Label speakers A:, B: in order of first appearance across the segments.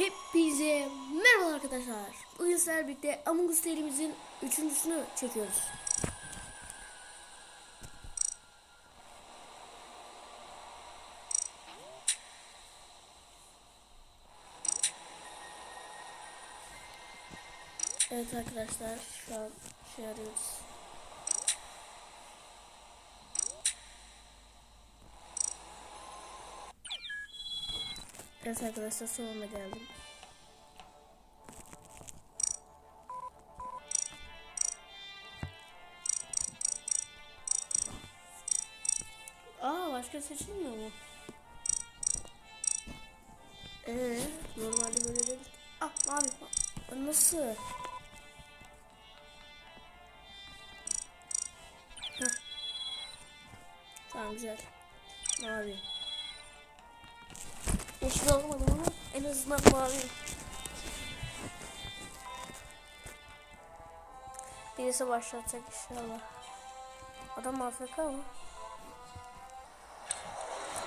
A: Hepinize merhaba arkadaşlar. Bugün sizlerle birlikte Among Us serimizin üçüncüsünü çekiyoruz. Evet arkadaşlar şu an şey arıyoruz. Evet arkadaşlar sonuna geldim. Aa başka seçilmiyor mu? Ee, normalde böyle değil. Ah ma- Nasıl? Tamam güzel. Mavi. Yeşil olmadı ama en azından mavi. Birisi başlatacak inşallah. Adam AFK mı?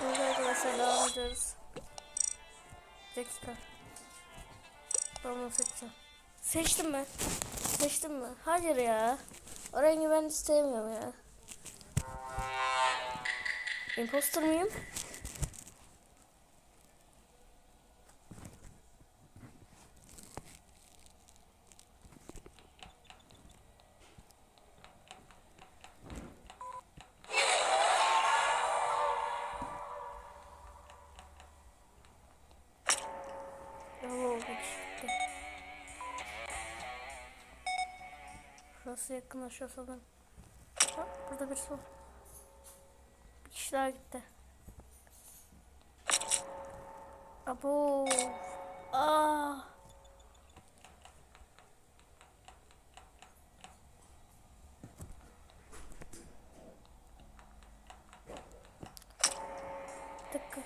A: Evet arkadaşlar devam ediyoruz. Bir dakika. Ben bunu seçeceğim. Seçtim mi? Seçtim mi? Hayır ya. O rengi ben istemiyorum ya. Imposter mıyım? Şurası yakınlaşıyor sanırım. Ha, burada birisi var. Bir kişi daha gitti. Abo. Aa. Bir.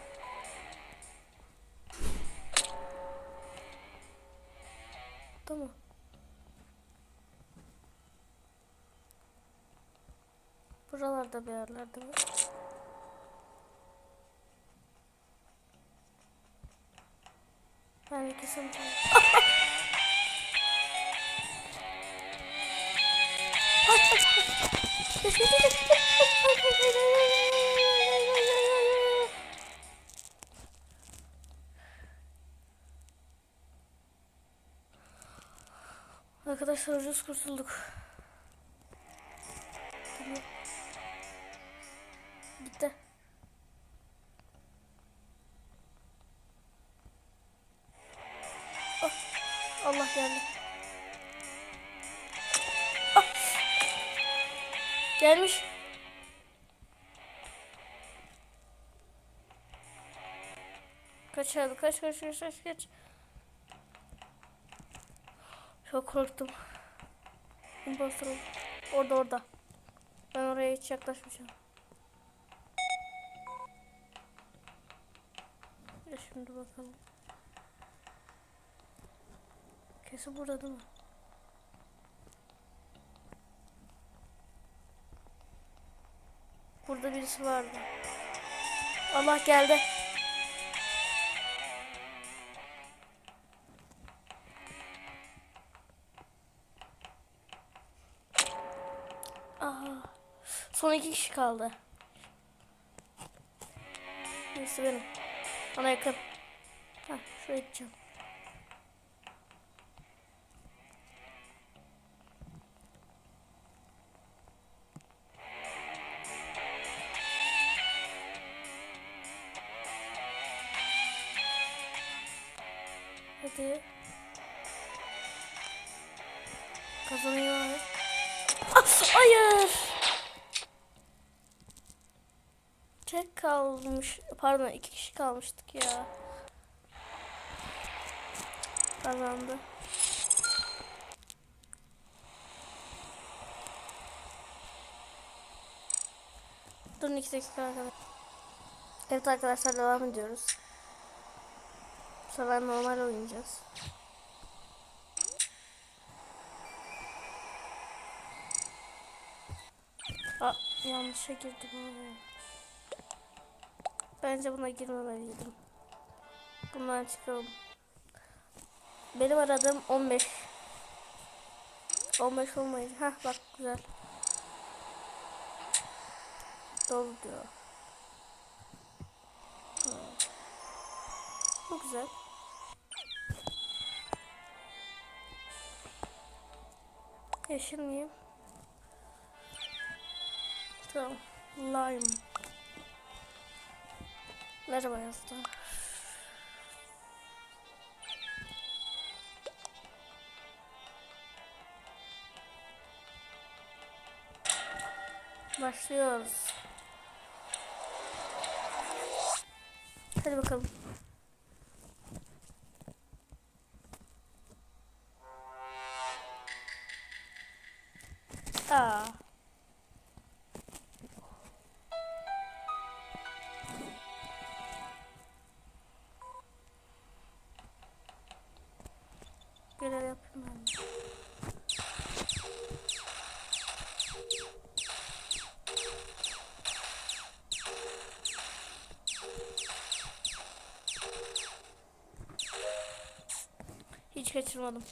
A: Tamam. Buralarda bir yerlerde var. Ben kesin Arkadaşlar ucuz kurtulduk. Allah geldi. Ah. Gelmiş. Kaç abi kaç kaç kaç kaç kaç. Çok korktum. Imposter oldu. Orada orada. Ben oraya hiç yaklaşmayacağım. Ya şimdi bakalım. Kesin burada değil mi? Burada birisi vardı. Allah geldi. Aha. Son iki kişi kaldı. Birisi benim. Bana yakın. Hah şuraya gideceğim. Hadi. Kazanıyor. Ah, hayır. Tek kalmış. Pardon iki kişi kalmıştık ya. Kazandı. Durun iki dakika arkadaşlar. Evet arkadaşlar devam ediyoruz. Sefer normal oynayacağız. Aa, yanlışa girdim. Bence buna girmemeliydim. Bundan çıkalım. Benim aradığım 15. 15 olmayınca. Hah bak güzel. Dolu diyor. Hı. Bu güzel. Yeşil? Tamam. Lime. Merhaba yazdı. Başlıyoruz. Hadi bakalım. Aa. Görev yapayım ben. Hiç kaçırmadım.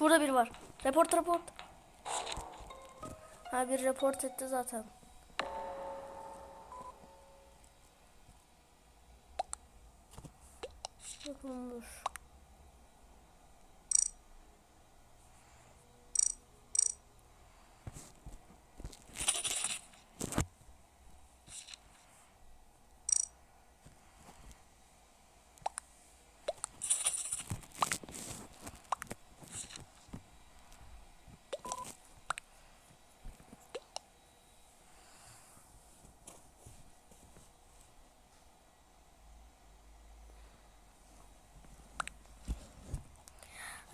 A: Burada biri var. Report report. Ha bir report etti zaten. Bakalım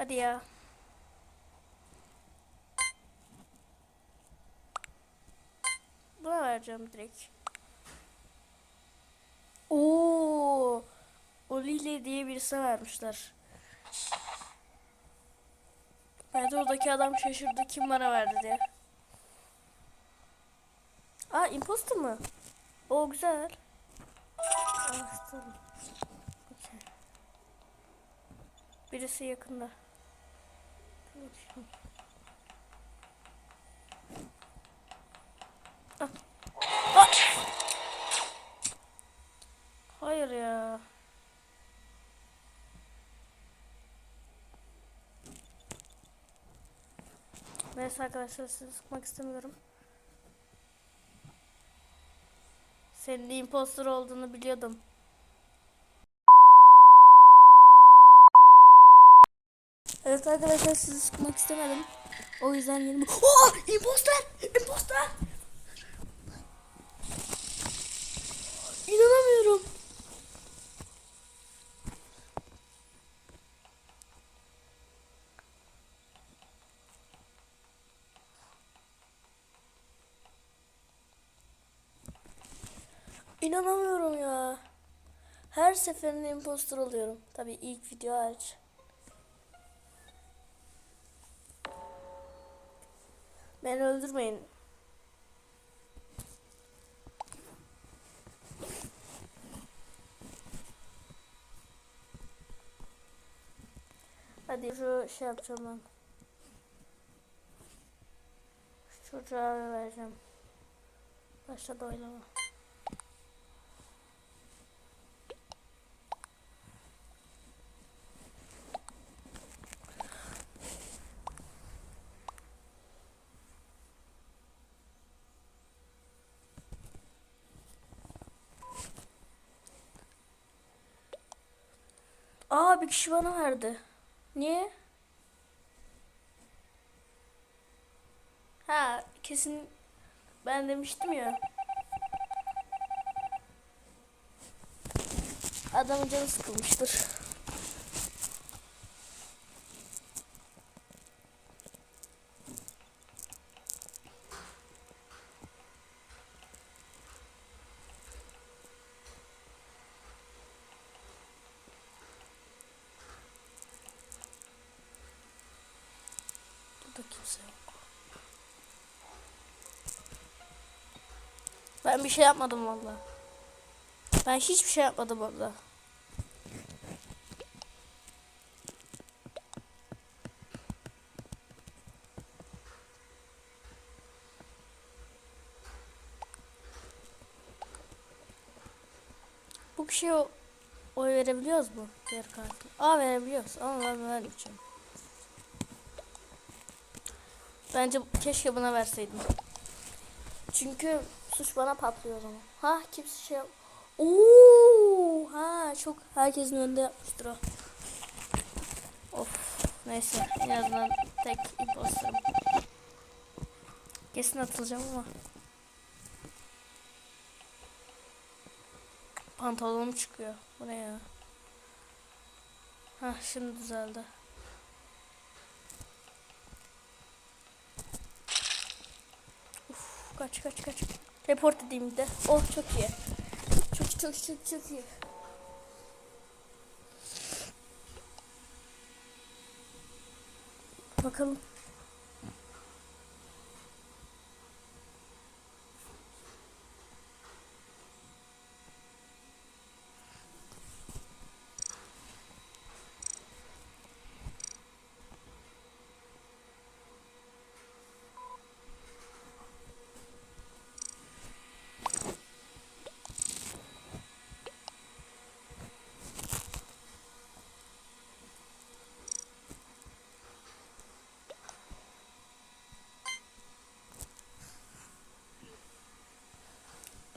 A: Hadi ya. Buna vereceğim direkt. Oo! Olile diye birisine vermişler. Bence oradaki adam şaşırdı kim bana verdi diye. Aa imposter mı? O güzel. Okey. Birisi yakında. Hayır ya. Neyse arkadaşlar sizi sıkmak istemiyorum. Senin impostor olduğunu biliyordum. Evet arkadaşlar sizi sıkmak istemedim. O yüzden yerimi... Oh! Imposter! Imposter! İnanamıyorum. İnanamıyorum ya. Her seferinde impostor oluyorum. Tabii ilk video hariç. Beni öldürmeyin. Hadi şu şey yapacağım ben. Şu çocuğa vereceğim. Başladı oynama. Aa bir kişi bana verdi. Niye? Ha kesin ben demiştim ya. Adamın canı sıkılmıştır. Burada kimse yok. Ben bir şey yapmadım valla. Ben hiçbir şey yapmadım valla. Bu kişiye oy verebiliyoruz mu? Diğer kartı. Aa verebiliyoruz ama ben vermeyeceğim. Bence keşke buna verseydim. Çünkü suç bana patlıyor o zaman. Ha kimse şey yap- Oo, ha çok herkesin önünde yapmıştır o. Of neyse en azından tek imposterım. Kesin atılacağım ama. Pantolonum çıkıyor. Bu ne ya? Hah şimdi düzeldi. Kaç kaç kaç. Report edeyim bir de. Oh çok iyi. Çok çok çok çok iyi. Bakalım.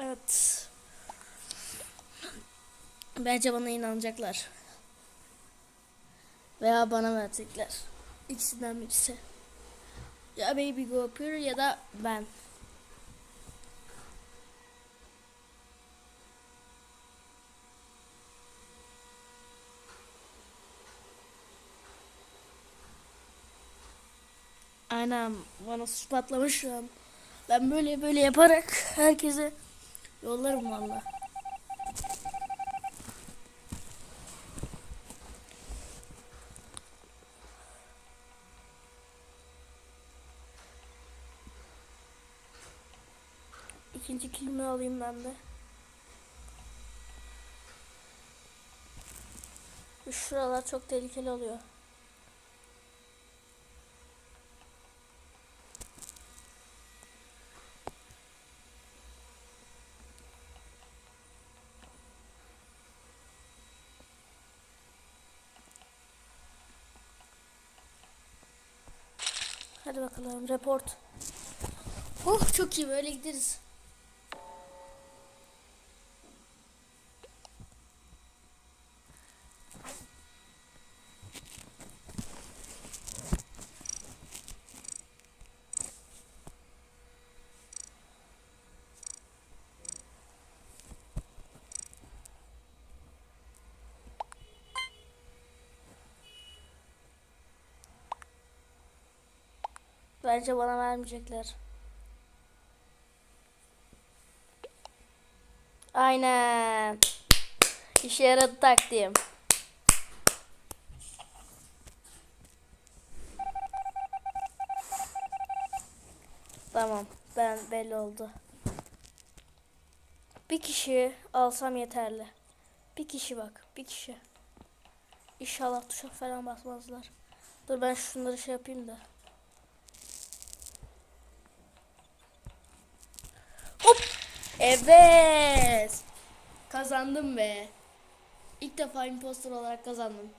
A: Evet. Bence bana inanacaklar. Veya bana verecekler. İkisinden birisi. Ya Baby Go Pure ya da ben. Aynen bana suç patlamış şu an. Ben böyle böyle yaparak herkese yollarım valla. Kilimi alayım ben de. Şuralar çok tehlikeli oluyor. Hadi bakalım report. Oh çok iyi böyle gideriz. Bence bana vermeyecekler. Aynen. İşe yaradı taktiğim. Tamam. Ben belli oldu. Bir kişi alsam yeterli. Bir kişi bak. Bir kişi. İnşallah tuşa falan basmazlar. Dur ben şunları şey yapayım da. Evet. Kazandım be. İlk defa imposter olarak kazandım.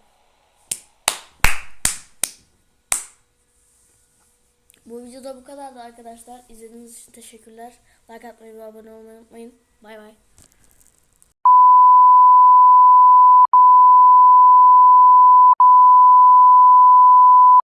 A: Bu videoda bu kadardı arkadaşlar. İzlediğiniz için teşekkürler. Like atmayı ve abone olmayı unutmayın. Bay bay.